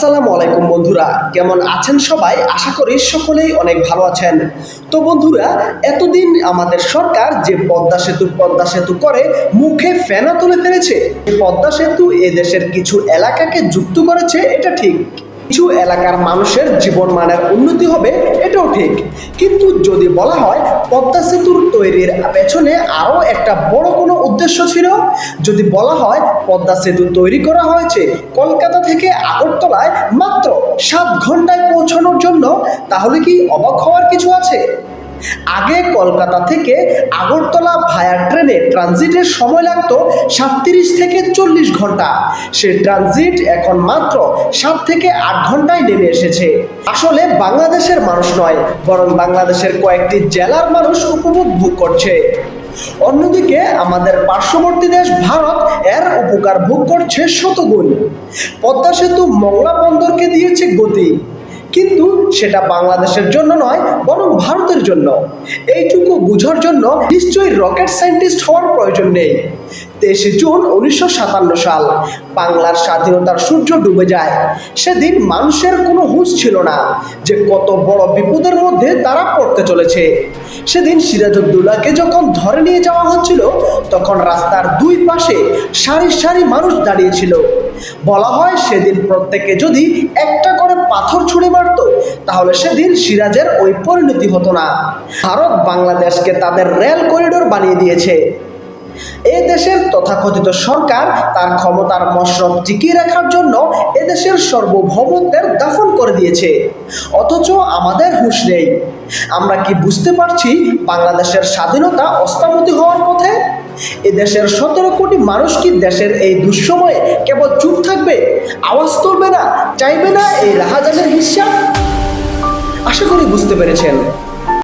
আসসালামু আলাইকুম বন্ধুরা, কেমন আছেন সবাই? আশা করি সকলেই অনেক ভালো আছেন। তো বন্ধুরা, এতদিন আমাদের সরকার যে পদ্মা সেতু পদ্মা সেতু করে, মুখে ফেনা তুলে ফেলেছে। পদ্মা সেতু এদেশের কিছু এলাকাকে যুক্ত করেছে, এটা ঠিক। কিছু এলাকার মানুষের জীবন মানের উন্নতি হবে, এটাও ঠিক। কিন্তু যদি বলা হয়, পদ্মা সেতুর তৈরির পেছনে আরও একটা বড় কোনো উদ্দেশ্য ছিল? যদি বলা হয়, পদ্মা সেতু তৈরি করা হয়েছে কলকাতা থেকে আগরতলায় মাত্র সাত ঘন্টায় পৌঁছানোর জন্য, তাহলে কি অবাক হওয়ার কিছু আছে? আগে কলকাতা থেকে আগরতলা ভায়া ট্রেনে ট্রানজিটের সময় লাগতো সাতত্রিশ থেকে চল্লিশ ঘণ্টা। সে ট্রানজিট এখন মাত্র সাত থেকে আট ঘন্টায় নেমে এসেছে। আসলে বাংলাদেশের মানুষ নয়, বরং বাংলাদেশের কয়েকটি জেলার মানুষ উপভোগ ভোগ করছে। অন্যদিকে আমাদের পার্শ্ববর্তী দেশ ভারত এর উপকার ভোগ করছে শতগুণ। পদ্মা সেতু মংলা বন্দরকে দিয়েছে গতি। কিন্তু সেটা বাংলাদেশের জন্য নয়, বরং ভারতের জন্য। এইটুকু বুঝার জন্য নিশ্চয়ই রকেট সায়েন্টিস্ট হওয়ার প্রয়োজন নেই। তেইশে জুন উনিশশো সাতান্ন সাল, বাংলার স্বাধীনতার সূর্য ডুবে যায়। সেদিন মানুষের কোনো হুঁশ ছিল না যে কত বড় বিপদের মধ্যে তারা পড়তে চলেছে। সেদিন সিরাজউদ্দৌলাকে যখন ধরে নিয়ে যাওয়া হচ্ছিল, তখন রাস্তার দুই পাশে সারি সারি মানুষ দাঁড়িয়েছিল বলা হয় সেদিন প্রত্যেকে যদি একটা করে পাথর ছুঁড়ে মারত, তাহলে সেদিন সিরাজের ওই পরিণতি হতো না। ভারত বাংলাদেশকে তাদের রেল করিডোর বানিয়ে দিয়েছে। এ দেশের তথাকথিত সরকার তার ক্ষমতার মশরত টিকিয়ে রাখার জন্য এদেশের সার্বভৌমত্বের দাফন করে দিয়েছে। অথচ আমাদের হুঁশ নেই। আমরা কি বুঝতে পারছি বাংলাদেশের স্বাধীনতা অস্তামতি হওয়ার পথে দেশের সতেরো কোটি মানুষ কি দেশের এই দুঃসময়ে কেবল চুপ থাকবে? আওয়াজ তুলবে না, চাইবে না এই রাহাজানের হিসাব? আশা করি বুঝতে পেরেছেন।